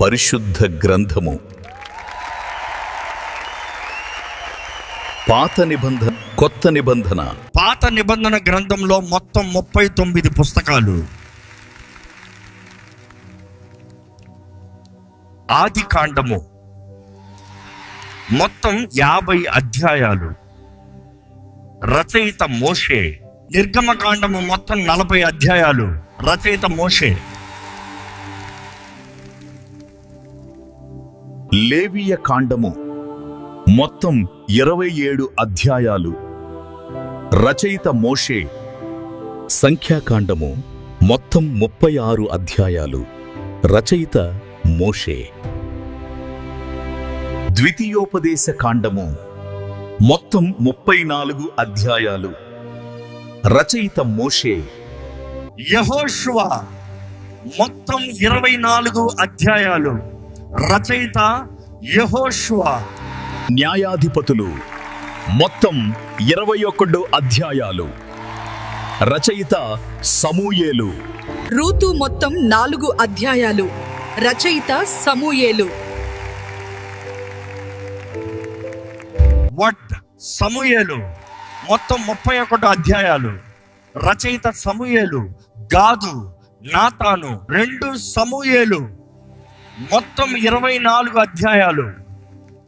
పరిశుద్ధ గ్రంథము. పాత నిబంధన కొత్త నిబంధన. పాత నిబంధన గ్రంథంలో మొత్తం ముప్పై తొమ్మిది పుస్తకాలు. ఆది కాండము. మొత్తం యాభై అధ్యాయాలు. రచయిత మోషే. నిర్గమకాండము మొత్తం నలభై అధ్యాయాలు. రచయిత మోషే. లేవియ కాండము మొత్తం ఇరవై ఏడు అధ్యాయాలు. రచయిత మోషే సంఖ్యాకాండము మొత్తం ముప్పై ఆరు అధ్యాయాలు. రచయిత మోషే. ద్వితీయోపదేశ కాండము మొత్తం ముప్పై నాలుగు అధ్యాయాలు. రచయిత మోషే. యహోషువ మొత్తం ఇరవై నాలుగు అధ్యాయాలు. రచయిత యహోషువ. న్యాయాధిపతులు. మొత్తం ఇరవై ఒకడు అధ్యాయాలు. రచయిత సమూయేలు. రూతు మొత్తం నాలుగు అధ్యాయాలు. రచయిత సమూయేలు. వడ్ సమూయేలు. మొత్తం ముప్పై ఒకటి అధ్యాయాలు. రచయిత సమూయేలు. గాదు నాతాను. రెండు సమూయేలు. మొత్తం ఇరవై నాలుగు అధ్యాయాలు.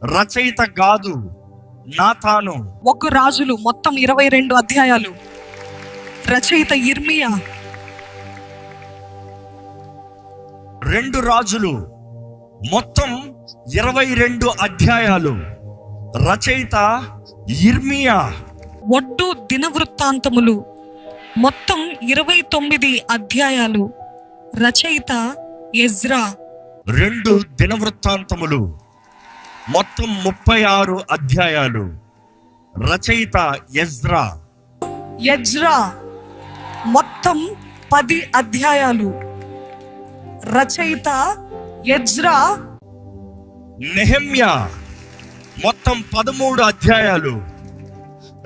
రచయిత గాదు నాతాను. ఒక రాజులు మొత్తం ఇరవై రెండు అధ్యాయాలు. రచయిత ఇర్మియా రెండు రాజులు మొత్తం ఇరవై రెండు అధ్యాయాలు. రచయిత ఇర్మియా ఒడ్డు దినవృత్తాంతములు మొత్తం ఇరవై తొమ్మిది అధ్యాయాలు. రచయిత ఎజ్రా. రెండు దినవృత్తాంతములు. మొత్తం ముప్పై ఆరు అధ్యాయాలు. రచయిత ఎజ్రా. ఎజ్రా. మొత్తం పది అధ్యాయాలు. రచయిత ఎజ్రా. నెహమ్యా. మొత్తం పదమూడు అధ్యాయాలు.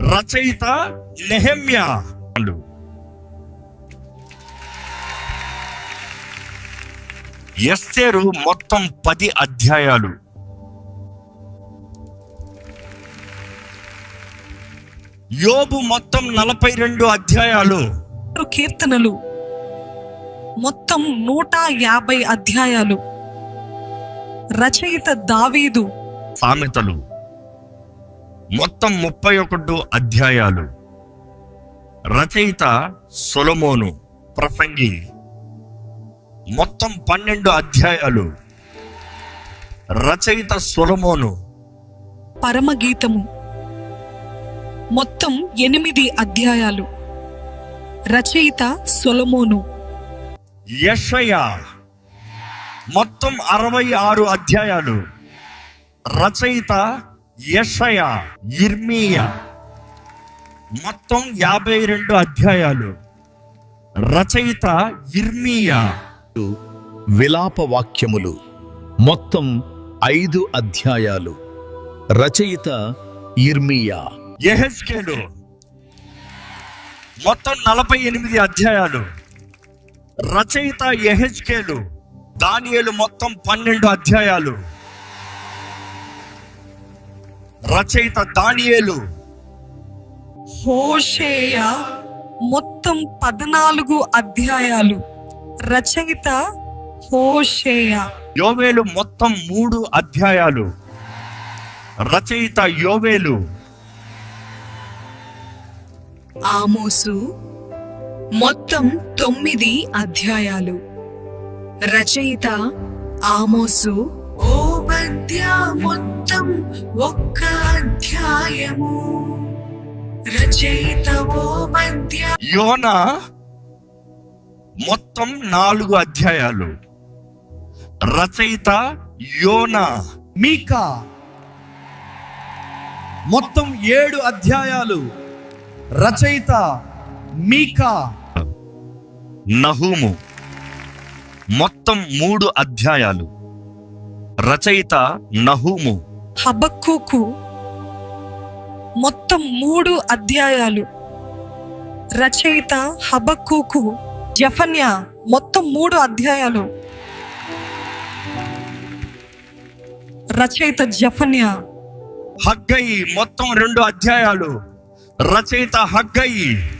రచయిత నెహమ్యా. ఎస్తేరు మొత్తం పది అధ్యాయాలు. యోబు మొత్తం నలభై రెండు అధ్యాయాలు కీర్తనలు. మొత్తం నూట యాభై అధ్యాయాలు. రచయిత దావీదు. సామెతలు. మొత్తం ముప్పై ఒకటి అధ్యాయాలు. రచయిత సొలమోను ప్రసంగి. మొత్తం పన్నెండు అధ్యాయాలు. రచయిత సొలమోను. పరమగీతము. మొత్తం ఎనిమిది అధ్యాయాలు. రచయిత సొలమోను. యషయ. మొత్తం అరవై ఆరు అధ్యాయాలు. రచయిత యషయ ఇర్మియా. మొత్తం యాభై రెండు అధ్యాయాలు. రచయిత ఇర్మియా. విలాప వాక్యములు మొత్తం ఐదు అధ్యాయాలు. రచయిత ఇర్మియా యెహెజ్కేలు మొత్తం నలభై ఎనిమిది అధ్యాయాలు. రచయిత యెహెజ్కేలు దానియేలు మొత్తం పన్నెండు అధ్యాయాలు. రచయిత దానియేలు. హోషేయ మొత్తం పద్నాలుగు అధ్యాయాలు. రచయిత హోషేయ. యోవేలు మొత్తం మూడు అధ్యాయాలు. రచయిత యోవేలు. ఆమోసు మొత్తం తొమ్మిది అధ్యాయాలు. రచయిత ఆమోసు ఓబద్య మొత్తం ఒక్క అధ్యాయము. రచయిత ఓబద్య యోన మొత్తం నాలుగు అధ్యాయాలు. రచయిత యోన. మీకా. మొత్తం ఏడు అధ్యాయాలు. రచయిత మీకా. నహూము. మొత్తం మూడు అధ్యాయాలు. రచయిత నహూము. హబక్కుకు. మొత్తం మూడు అధ్యాయాలు. రచయిత హబక్కుకు. జఫన్యా మొత్తం మూడు అధ్యాయాలు. రచయిత జఫన్య. హగ్గయి మొత్తం రెండు అధ్యాయాలు. రచయిత హగ్గయి.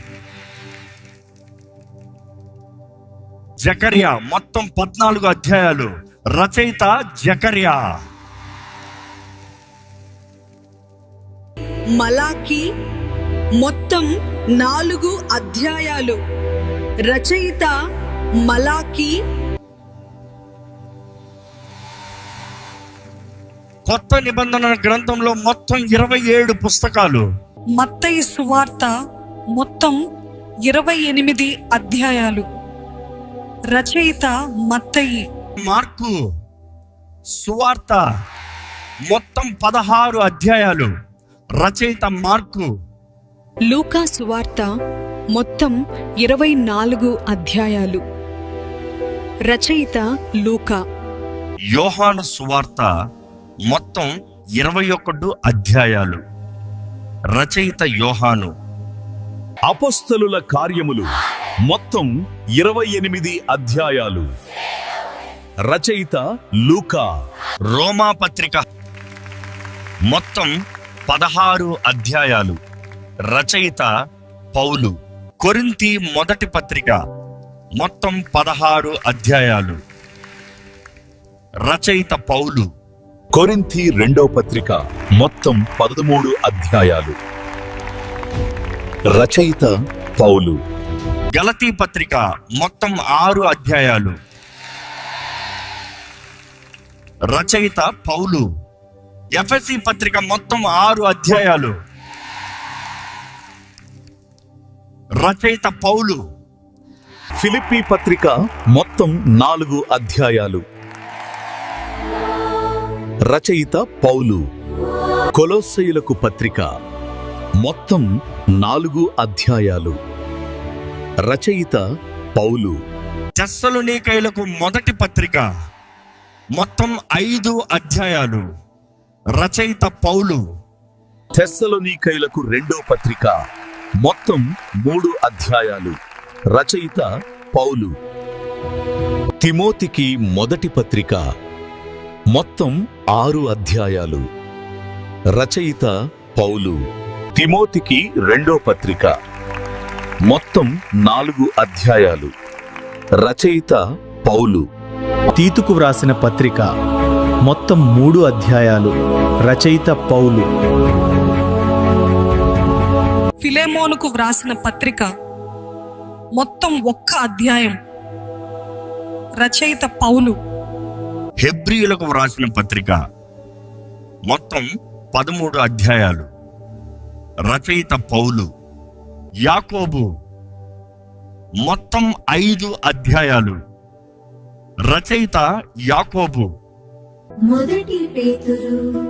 జకర్యా మొత్తం పద్నాలుగు అధ్యాయాలు. రచయిత జకర్యా. మలాకి మొత్తం నాలుగు అధ్యాయాలు. రచయిత మలాకి కొత్త నిబంధన గ్రంథంలో మొత్తం ఇరవై ఏడు పుస్తకాలు. మత్తయి సువార్త మొత్తం ఇరవై ఎనిమిది అధ్యాయాలు. రచయిత మత్తయి. మార్కు సువార్త మొత్తం పదహారు అధ్యాయాలు. రచయిత మార్కు. లూకా సువార్త మొత్తం ఇరవై నాలుగు అధ్యాయాలు. రచయిత లూకా. యోహాను సువార్త మొత్తం ఇరవై ఒకటి అధ్యాయాలు. రచయిత యోహాను. అపొస్తలుల కార్యములు మొత్తం ఇరవై ఎనిమిది అధ్యాయాలు. రచయిత లూకా. రోమా పత్రిక మొత్తం పదహారు అధ్యాయాలు. రచయిత పౌలు. కొరింతి మొదటి పత్రిక మొత్తం పదహారు అధ్యాయాలు. రచయిత పౌలు. కొరింథీ రెండో పత్రిక మొత్తం పదమూడు అధ్యాయాలు. రచయిత పౌలు. గలతీ పత్రిక మొత్తం ఆరు అధ్యాయాలు. రచయిత పౌలు. ఎఫ్ఎస్సి పత్రిక మొత్తం ఆరు అధ్యాయాలు. రచయిత పౌలు. ఫిలిప్పీ పత్రిక మొత్తం నాలుగు అధ్యాయాలు. రచయిత పౌలు. కొలోస్సయులకు పత్రిక మొత్తం నాలుగు అధ్యాయాలు. రచయిత పౌలు. తెస్సలోనికైలకు మొదటి పత్రిక మొత్తం ఐదు అధ్యాయాలు. రచయిత పౌలు. తెస్సలోనీకైలకు రెండో పత్రిక మొత్తం మూడు అధ్యాయాలు. రచయిత పౌలు. తిమోతికి మొదటి పత్రిక. మొత్తం ఆరు అధ్యాయాలు. రచయిత పౌలు. తిమోతికి రెండో పత్రిక. మొత్తం నాలుగు అధ్యాయాలు. రచయిత పౌలు. తీతుకు వ్రాసిన పత్రిక. మొత్తం మూడు అధ్యాయాలు. రచయిత పౌలు. ఫిలేమోనుకు వ్రాసిన పత్రిక మొత్తం ఒక్క అధ్యాయం. రచయిత పౌలు. హెబ్రియులకు వ్రాసిన పత్రిక మొత్తం పదమూడు అధ్యాయాలు. రచయిత పౌలు. యాకోబు. మొత్తం ఐదు అధ్యాయాలు. రచయిత యాకోబు. మొదటి పేతురు.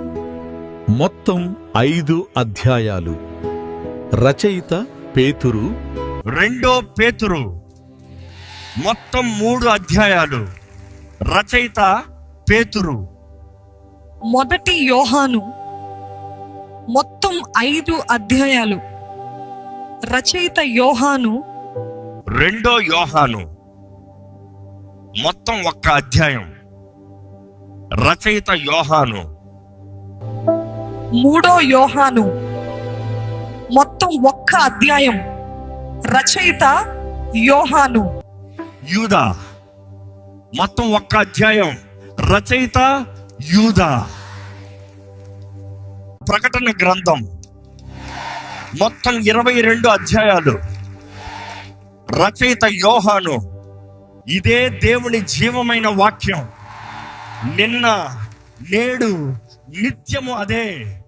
మొత్తం ఐదు అధ్యాయాలు. రచయిత పేతురు. రెండో పేతురు. మొత్తం మూడు అధ్యాయాలు. రచయిత పేతురు. మొదటి యోహాను. మొత్తం ఐదు అధ్యాయాలు. రచయిత యోహాను. రెండో యోహాను. మొత్తం ఒక్క అధ్యాయం. రచయిత యోహాను. మూడో యోహాను. మొత్తం ఒక్క అధ్యాయం. రచయిత యోహాను. యూదా. మొత్తం ఒక్క అధ్యాయం. రచయిత యూదా. ప్రకటన గ్రంథం. మొత్తం ఇరవై రెండు అధ్యాయాలు. రచయిత యోహాను. ఇదే దేవుని జీవమైన వాక్యం. నిన్న నేడు నిత్యము అదే.